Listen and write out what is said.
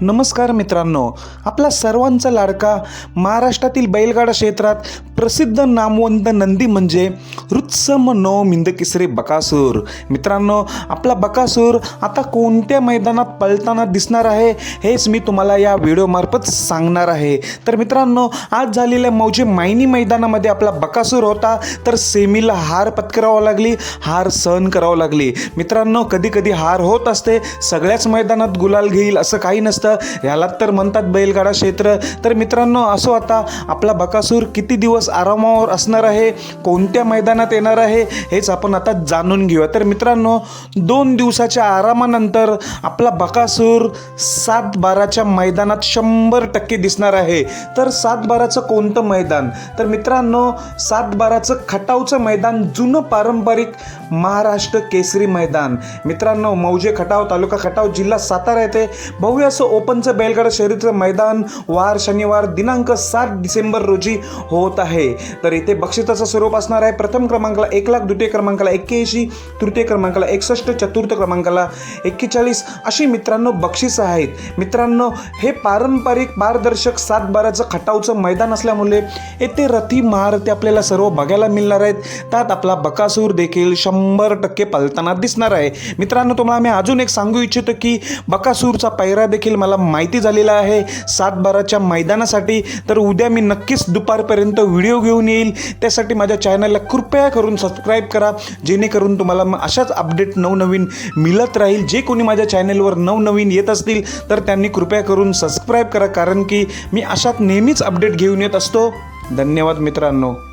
नमस्कार मित्रांनो. आपला सर्वांचा लाडका महाराष्ट्रातील बैलगाडा क्षेत्रात प्रसिद्ध नामवंत नंदी म्हणजे रुत्सम नो मिंदकिसरे बकासूर. मित्रांनो आपला बकासूर आता कोणत्या मैदानात पळताना दिसणार आहे हेच मी तुम्हाला या व्हिडिओमार्फत सांगणार आहे. तर मित्रांनो आज झालेल्या मौजे मायनी मैदानामध्ये आपला बकासूर होता तर सेमीला हार पत्करावा लागली हार सहन करावं लागली. मित्रांनो कधी कधी हार होत असते सगळ्याच मैदानात गुलाल घेईल असं काही नसतं ह्याला तर म्हणतात बैलगाडा क्षेत्र. तर मित्रांनो असो आता आपला बकासूर किती दिवस आरामावर असणार आहे कोणत्या मैदानात येणार आहे हेच आपण आता जाणून घेऊया. तर मित्रांनो दोन दिवसाच्या आरामानंतर आपला बकासूर सात बाराच्या मैदानात शंभर टक्के दिसणार आहे. तर सात बाराचं कोणतं मैदान? तर मित्रांनो सात बाराचं खटावचं मैदान जुनं पारंपरिक महाराष्ट्र केसरी मैदान. मित्रांनो मौजे खटाव तालुका खटाव जिल्हा सातारा येथे भव्य असं ओपनचं बैलगाडा शहरीचं मैदान वार शनिवार दिनांक सात डिसेंबर रोजी होत आहे. तर इथे बक्षिसाचं स्वरूप असणार आहे. प्रथम क्रमांकाला एक लाख द्वितीय क्रमांकाला एक्क्याऐंशी तृतीय क्रमांकाला एकसष्ट चतुर्थ क्रमांकाला एक्केचाळीस अशी मित्रांनो बक्षिसं आहेत. मित्रांनो हे पारंपरिक पारदर्शक सातबाराचं खटावचं मैदान असल्यामुळे येथे रथी महारथी आपल्याला सर्व बघायला मिळणार आहेत. त्यात आपला बकासूर देखील शंभर टक्के पलताना दिसणार आहे. मित्रांनो तुम्हाला मी अजून एक सांगू इच्छितो की बकासूरचा पैरा देखील मला माहिती झालेला आहे. सातबाराच्या मैदानासाठी. तर उद्या मी नक्कीच दुपारपर्यंत व्हिडिओ व्हिडिओ घेऊन येईल. त्यासाठी माझ्या चॅनलला कृपया करून सबस्क्राईब करा. जेणेकरून तुम्हाला मग अशाच अपडेट नवनवीन मिळत राहील. जे कोणी माझ्या चॅनलवर नवनवीन येत असतील तर त्यांनी कृपया करून सबस्क्राईब करा. कारण की मी अशात नेहमीच अपडेट घेऊन येत असतो. धन्यवाद मित्रांनो.